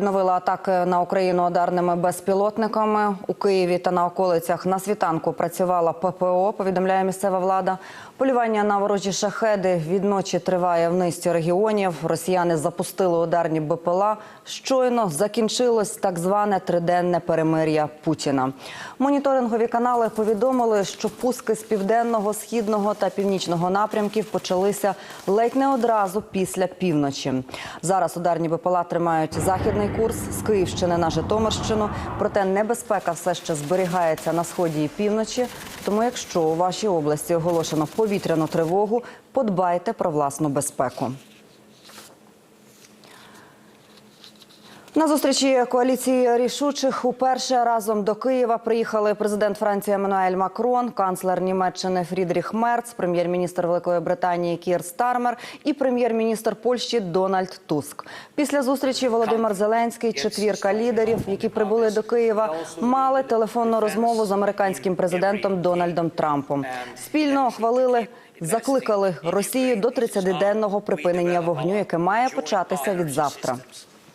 Новила атаки на Україну ударними безпілотниками у Києві та на околицях на світанку працювала ППО. Повідомляє місцева влада. Полювання на ворожі шахеди відночі триває в низці регіонів. Росіяни запустили ударні БПЛА. Щойно закінчилось так зване триденне перемир'я Путіна. Моніторингові канали повідомили, що пуски з південного, східного та північного напрямків почалися ледь не одразу після півночі. Зараз ударні БПЛА тримають західний курс з Київщини на Житомирщину. Проте небезпека все ще зберігається на сході і півночі. Тому, якщо у вашій області оголошено повітряну тривогу, подбайте про власну безпеку. На зустрічі коаліції рішучих уперше разом до Києва приїхали президент Франції Еммануель Макрон, канцлер Німеччини Фрідріх Мерц, прем'єр-міністр Великої Британії Кір Стармер і прем'єр-міністр Польщі Дональд Туск. Після зустрічі Володимир Зеленський, четвірка лідерів, які прибули до Києва, мали телефонну розмову з американським президентом Дональдом Трампом. Спільно ухвалили. Закликали Росію до 30-денного припинення вогню, яке має початися від завтра.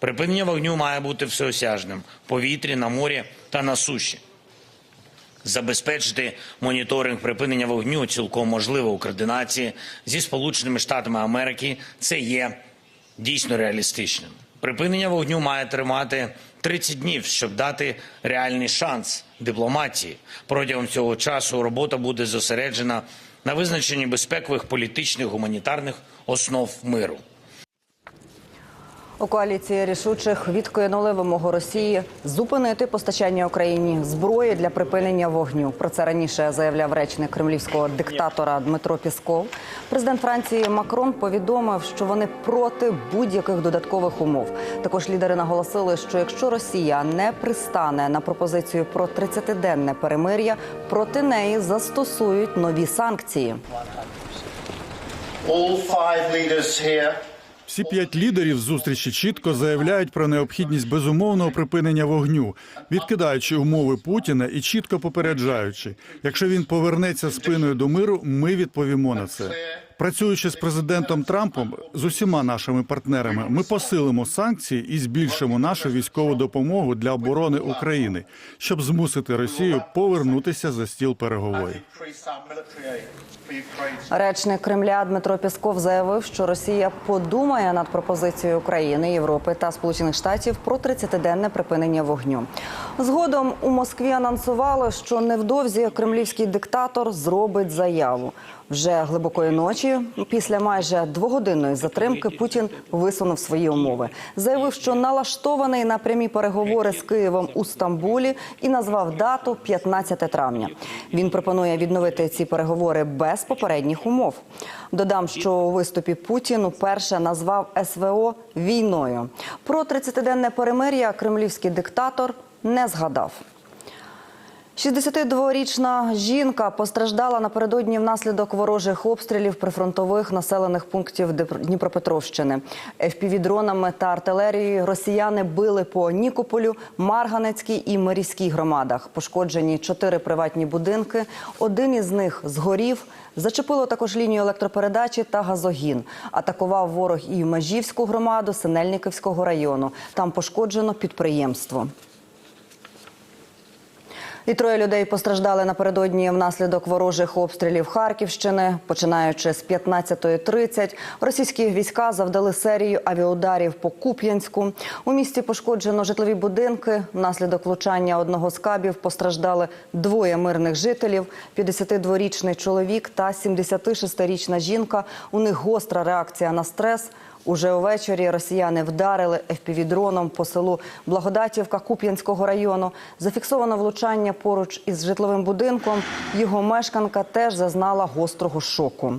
Припинення вогню має бути всеосяжним в повітрі, на морі та на суші. Забезпечити моніторинг припинення вогню цілком можливо у координації зі Сполученими Штатами Америки. Це є дійсно реалістичним. Припинення вогню має тримати 30 днів, щоб дати реальний шанс дипломатії. Протягом цього часу робота буде зосереджена на визначенні безпекових, політичних, гуманітарних основ миру. У коаліції рішучих відкинули вимогу Росії зупинити постачання Україні зброї для припинення вогню. Про це раніше заявляв речник кремлівського диктатора Дмитро Пісков. Президент Франції Макрон повідомив, що вони проти будь-яких додаткових умов. Також лідери наголосили, що якщо Росія не пристане на пропозицію про 30-денне перемир'я, проти неї застосують нові санкції. All five leaders here Всі п'ять лідерів зустрічі чітко заявляють про необхідність безумовного припинення вогню, відкидаючи умови Путіна і чітко попереджаючи, якщо він повернеться спиною до миру, ми відповімо на це. Працюючи з президентом Трампом з усіма нашими партнерами, ми посилимо санкції і збільшимо нашу військову допомогу для оборони України, щоб змусити Росію повернутися за стіл переговорів. Речник Кремля Дмитро Пісков заявив, що Росія подумає над пропозицією України, Європи та Сполучених Штатів про 30-денне припинення вогню. Згодом у Москві анонсували, що невдовзі кремлівський диктатор зробить заяву. Вже глибокої ночі, після майже двогодинної затримки, Путін висунув свої умови. Заявив, що налаштований на прямі переговори з Києвом у Стамбулі і назвав дату 15 травня. Він пропонує відновити ці переговори без попередніх умов. Додам, що у виступі Путін уперше назвав СВО війною. Про 30-денне перемир'я кремлівський диктатор не згадав. 62-річна жінка постраждала напередодні внаслідок ворожих обстрілів прифронтових населених пунктів Дніпропетровщини. ФПВ-дронами та артилерією росіяни били по Нікополю, Марганецькій і Марійській громадах. Пошкоджені чотири приватні будинки. Один із них згорів. Зачепило також лінію електропередачі та газогін. Атакував ворог і Межівську громаду Синельниківського району. Там пошкоджено підприємство. І троє людей постраждали напередодні внаслідок ворожих обстрілів Харківщини. Починаючи з 15.30, російські війська завдали серію авіаударів по Куп'янську. У місті пошкоджено житлові будинки. Внаслідок влучання одного з кабів постраждали двоє мирних жителів: 52-річний чоловік та 76-річна жінка. У них гостра реакція на стрес. Уже увечері росіяни вдарили ФПВ-дроном по селу Благодатівка Куп'янського району. Зафіксовано влучання поруч із житловим будинком. Його мешканка теж зазнала гострого шоку.